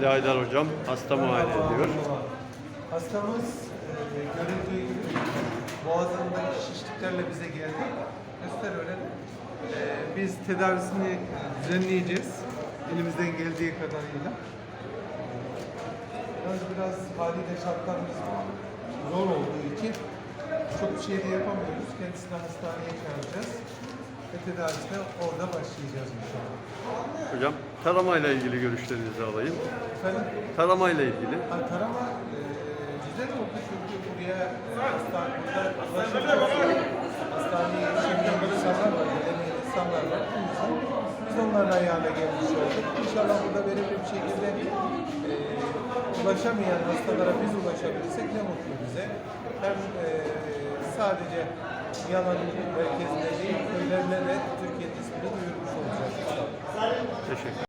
Ali Haydar hocam hasta muayene ediyor. Hastamız e, görüldüğü gibi boğazındaki şişliklerle bize geldi. Göster öyle. E, biz tedavisini düzenleyeceğiz. Elimizden geldiği kadarıyla. Biraz biraz haliyle şartlarımız zor olduğu için çok bir şey de yapamıyoruz. Kendisini hastaneye çağıracağız. Tedavisine orada başlayacağız inşallah. Hocam taramayla ilgili görüşlerinizi alayım. Efendim? Taramayla ilgili. Ha, tarama e, güzel oldu çünkü buraya hastanede ulaşabiliyoruz. Hastaneye yetişemeyen insanlar var, gelemeyen insanlar var. Biz onların ayağına gelmiş olduk. İnşallah burada verimli bir şekilde e, ulaşamayan hastalara biz ulaşabilirsek ne mutlu bize. Hem e, sadece Yalan'ın merkezinde değil, köylerine de Türkiye'nin ismini duyurmuş olacağız. Teşekkür